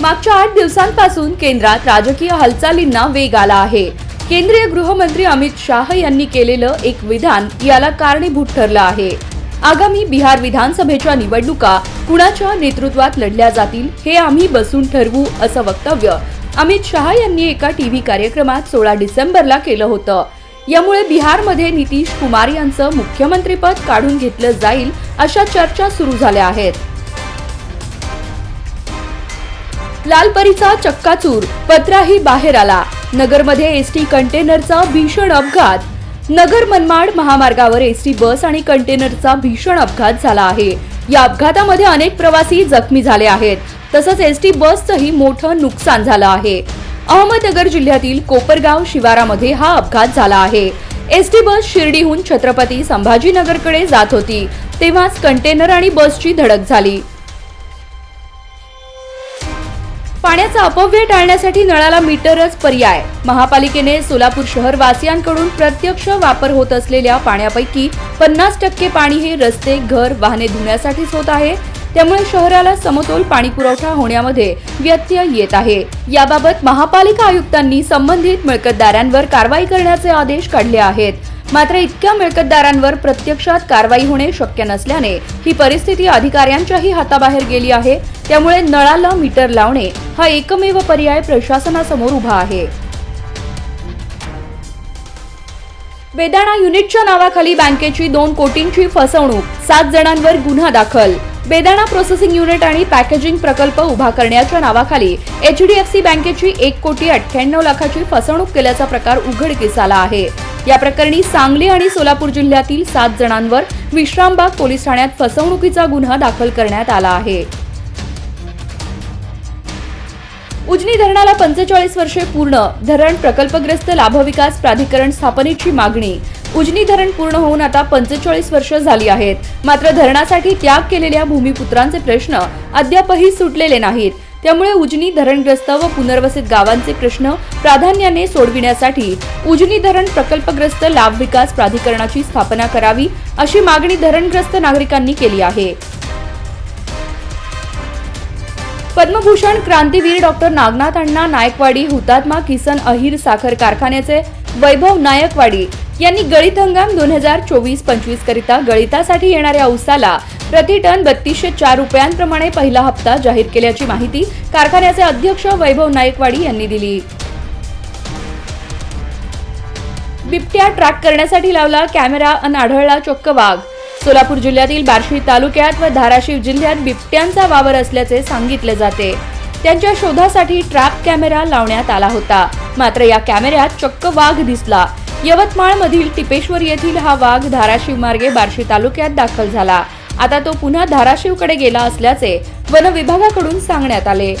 मागच्या आठ दिवसांपासून केंद्रात राजकीय हालचालींना वेग आला आहे. केंद्रीय गृहमंत्री अमित शाह यांनी केलेलं एक विधान याला कारणीभूत ठरलं आहे. आगामी बिहार विधानसभेच्या निवडणुका कुणाच्या नेतृत्वात लढल्या जातील हे आम्ही बसून ठरवू असं वक्तव्य अमित शहा यांनी एका टीव्ही कार्यक्रमात सोळा डिसेंबरला केलं होतं. यामुळे बिहारमध्ये नितीश कुमार यांचं मुख्यमंत्रीपद काढून घेतलं जाईल अशा चर्चा सुरू झाल्या आहेत. लालपरीचा चक्काचूर पत्राही बाहेर आला. नगरमध्ये एसटी कंटेनरचा भीषण अपघात. नगर मनमाड महामार्गावर एसटी बस आणि कंटेनरचा भीषण अपघात झाला आहे. या अपघातामध्ये अनेक प्रवासी जखमी झाले आहेत. तसंच एसटी बसचंही मोठं नुकसान झालं आहे. अहमदनगर जिल्ह्यातील कोपरगाव शिवारामध्ये हा अपघात झाला आहे. एसटी बस शिर्डीहून छत्रपती संभाजीनगरकडे जात होती. तेव्हाच कंटेनर आणि बसची धडक झाली. पाण्याचा अपव्यय टाळण्यासाठी नळाला मीटरच पर्याय. महापालिकेने सोलापूर शहर वासियांकडून प्रत्यक्ष वापर होत असलेल्या पाण्यापैकी पन्नास टक्के पाणी हे रस्ते घर वाहने धुण्यासाठीच होत आहे. त्यामुळे शहराला समतोल पाणी पुरवठा होण्यामध्ये व्यत्यय येत आहे. याबाबत महापालिका आयुक्तांनी संबंधित मिळकतदारांवर कारवाई करण्याचे आदेश काढले आहेत. मात्र इतक्या मिळकतदारांवर प्रत्यक्षात कारवाई होणे शक्य नसल्याने ही परिस्थिती अधिकाऱ्यांच्याही हाताबाहेर गेली आहे. त्यामुळे नळाला मीटर लावणे हा एकमेव पर्याय प्रशासनासमोर उभा आहे. बेदाणा युनिटच्या नावाखाली बँकेची दोन कोटींची फसवणूक सात जणांवर गुन्हा दाखल. बेदाणा प्रोसेसिंग युनिट आणि पॅकेजिंग प्रकल्प उभा करण्याच्या नावाखाली एचडीएफसी बँकेची एक कोटी अठ्ठ्याण्णव लाखाची फसवणूक केल्याचा प्रकार उघडकीस आला आहे. या प्रकरणी सांगली आणि सोलापूर जिल्ह्यातील सात जणांवर विश्रामबाग पोलीस ठाण्यात फसवणुकीचा गुन्हा दाखल करण्यात आला आहे. उजनी धरणाला पंचेचाळीस वर्षे पूर्ण धरण प्रकल्पग्रस्त लाभविकास प्राधिकरण स्थापनेची मागणी. उजनी धरण पूर्ण होऊन आता पंचेचाळीस वर्ष झाली आहेत. मात्र धरणासाठी त्याग केलेल्या भूमिपुत्रांचे प्रश्न अद्यापही सुटलेले नाहीत. त्यामुळे उजनी धरणग्रस्त व पुनर्वसित गावांचे प्रश्न प्राधान्याने सोडविण्यासाठी उजनी धरण प्रकल्पग्रस्त लाभ विकास प्राधिकरणाची स्थापना करावी अशी मागणी धरणग्रस्त नागरिकांनी केली आहे. पद्मभूषण क्रांतीवीर डॉक्टर नागनाथ अण्णा नायकवाडी हुतात्मा किसन अहिर साखर कारखान्याचे वैभव नायकवाडी यांनी गळीत हंगाम दोन हजार चोवीस पंचवीस करिता गळितासाठी येणाऱ्या उसाला प्रति टन बत्तीसशे चार रुपयांप्रमाणे पहिला हप्ता जाहीर केल्याची माहिती कारखान्याचे अध्यक्ष वैभव नायकवाडी यांनी दिली. बिबट्या ट्रॅक करण्यासाठी लावला कॅमेरा अन आढळला चोक्क वाघ. सोलापूर जिल्ह्यातील बार्शी तालुक्यात व धाराशिव जिल्ह्यात बिबट्यांचा वावर असल्याचे सांगितले जाते. त्यांच्या शोधासाठी ट्रॅप कॅमेरा लावण्यात आला होता. मात्र या कॅमेऱ्यात चक्क वाघ दिसला. यवतमाळ मधील टिपेश्वर येथील हा वाघ धाराशिव मार्गे बार्शी तालुक्यात दाखल झाला. आता तो पुन्हा धाराशिवकडे गेला असल्याचे वन विभागाकडून सांगण्यात आले.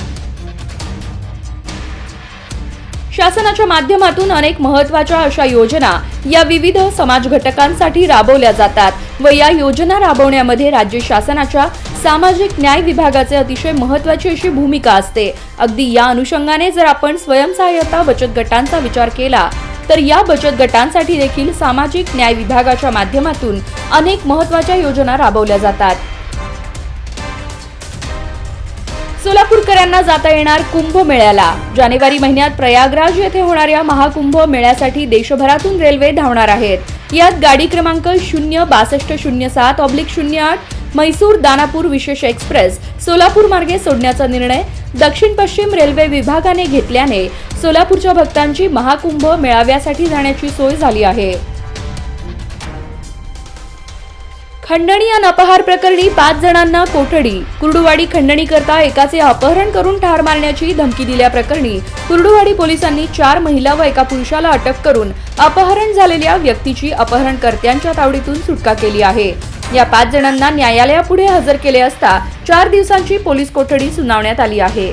शासनाच्या माध्यमातून अनेक महत्त्वाच्या अशा योजना या विविध समाज घटकांसाठी राबवल्या जातात व या योजना राबवण्यामध्ये राज्य शासनाच्या सामाजिक न्याय विभागाचे अतिशय महत्वाची अशी भूमिका असते. अगदी या अनुषंगाने जर आपण स्वयंसहाय्यता बचत गटांचा विचार केला तर या बचत गटांसाठी देखील सामाजिक न्याय विभागाच्या माध्यमातून अनेक महत्त्वाच्या योजना राबवल्या जातात. सोलापूरकरांना जाता येणार कुंभ मेळ्याला. जानेवारी महिन्यात प्रयागराज येथे होणाऱ्या महाकुंभ मेळ्यासाठी देशभरातून रेल्वे धावणार आहेत. यात गाडी क्रमांक शून्य बासष्ट शून्य सात ऑब्लिक शून्य आठ म्हैसूर दानापूर विशेष एक्सप्रेस सोलापूर मार्गे सोडण्याचा निर्णय. दक्षिण पश्चिम रेल्वे विभागाने घेतल्याने सोलापूरच्या भक्तांची महाकुंभ मेळाव्यासाठी जाण्याची सोय झाली आहे. खंडणी आणि अपहार प्रकरणी पाच जणांना कोठडी. कुर्डुवाडी खंडणी करता एकाचे अपहरण करून ठार मारण्याची धमकी दिल्याप्रकरणी कुर्डुवाडी पोलिसांनी चार महिला व एका पुरुषाला अटक करून अपहरण झालेल्या व्यक्तीची अपहरणकर्त्यांच्या तावडीतून सुटका केली आहे. या पाच जणांना न्यायालयापुढे हजर केले असता चार दिवसांची पोलीस कोठडी सुनावण्यात आली आहे.